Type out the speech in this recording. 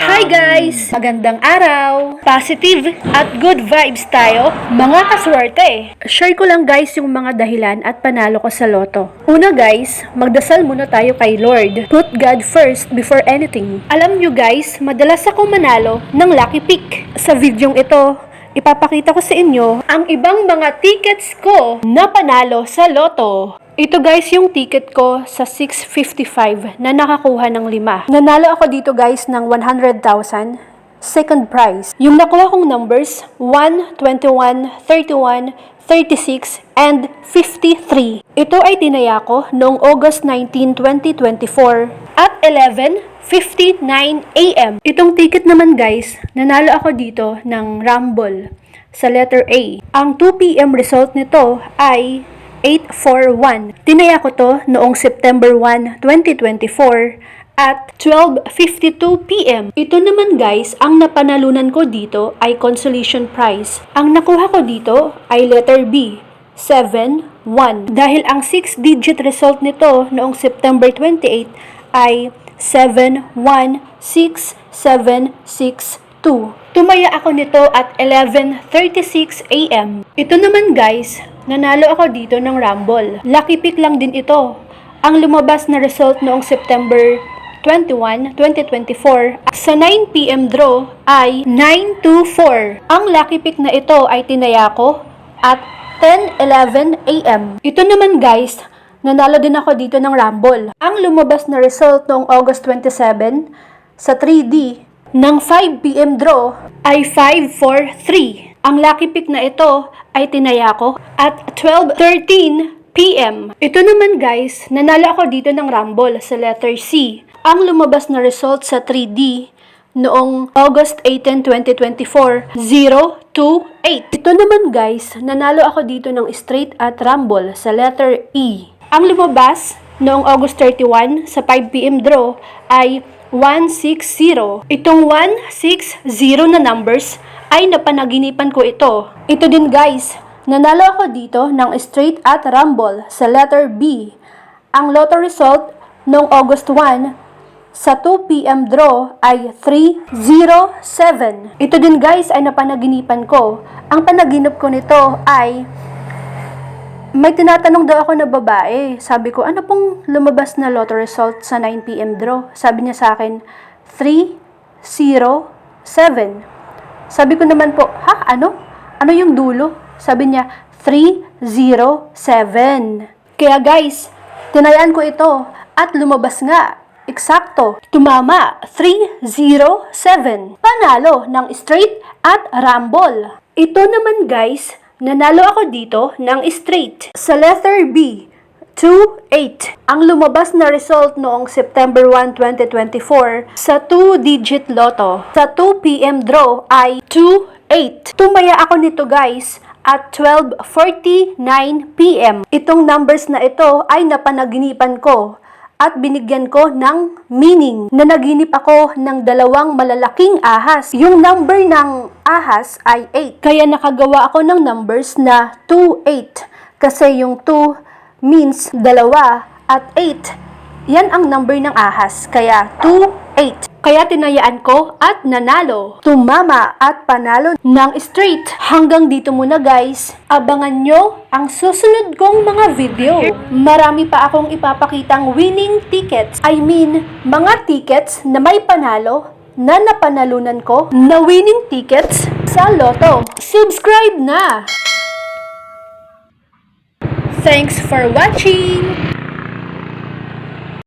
Hi guys! Magandang araw! Positive at good vibes tayo, mga kaswerte! Share ko lang guys yung mga dahilan at panalo ko sa loto. Una guys, magdasal muna tayo kay Lord. Put God first before anything. Alam nyo guys, madalas ako manalo ng lucky pick. Sa videong ito, ipapakita ko sa inyo ang ibang mga tickets ko na panalo sa loto. Ito guys yung ticket ko sa 655 na nakakuha ng lima. Nanalo ako dito guys ng 100,000 second prize. Yung nakuha kong numbers 1, 21, 31, 36, and 53. Ito ay tinaya ko noong August 19, 2024 at 11.59 a.m. Itong ticket naman guys, nanalo ako dito ng Rumble sa letter A. Ang 2 p.m. result nito ay 841. Tinaya ko to noong September 1, 2024 at 12.52 p.m. Ito naman guys, ang napanalunan ko dito ay consolation prize. Ang nakuha ko dito ay letter B, 7, 1. Dahil ang 6-digit result nito noong September 28 ay 7, 1, 6, 7, 6, 2. Tumaya ako nito at 11.36 a.m. Ito naman guys, nanalo ako dito ng Rumble. Lucky pick lang din ito. Ang lumabas na result noong September 21, 2024 sa 9pm draw ay 924. Ang lucky pick na ito ay tinaya ko at 10.11 am. Ito naman guys, nanalo din ako dito ng Rumble. Ang lumabas na result noong August 27 sa 3D ng 5pm draw ay 543. Ang lucky pick na ito ay tinaya ko at 12.13 p.m. Ito naman guys, nanalo ako dito ng Rumble sa letter C. Ang lumabas na result sa 3D noong August 18, 2024, 028. Ito naman guys, nanalo ako dito ng straight at Rumble sa letter E. Ang lumabas noong August 31 sa 5pm draw ay 160. Itong 160 na numbers ay napanaginipan ko ito. Ito din guys, nanalo ako dito ng straight at rumble sa letter B. Ang lotto result noong August 1 sa 2pm draw ay 307. Ito din guys ay napanaginipan ko. Ang panaginip ko nito ay may tinatanong daw ako na babae. Sabi ko, ano pong lumabas na lotto result sa 9pm draw? Sabi niya sa akin, 307. Sabi ko naman po, ha? Ano? Ano yung dulo? Sabi niya, 307. Kaya guys, tinayaan ko ito at lumabas nga. Eksakto, tumama, 307. Panalo ng straight at rumble. Ito naman guys, nanalo ako dito ng straight. Sa letter B, 2-8. Ang lumabas na result noong September 1, 2024 sa 2-digit lotto sa 2 p.m. draw ay 2-8. Tumaya ako nito guys at 12.49 p.m. Itong numbers na ito ay napanaginipan ko at binigyan ko ng meaning na naginip ako ng dalawang malalaking ahas. Yung number ng ahas ay 8. Kaya nakagawa ako ng numbers na 2, 8. Kasi yung 2 means dalawa at 8. Yan ang number ng ahas. Kaya 2, 8. Kaya tinayaan ko at nanalo. Tumama at panalo ng straight. Hanggang dito muna guys. Abangan nyo ang susunod kong mga video. Marami pa akong ipapakitang winning tickets. I mean, mga tickets na may panalo na napanalunan ko na winning tickets sa loto. Subscribe na! Thanks for watching!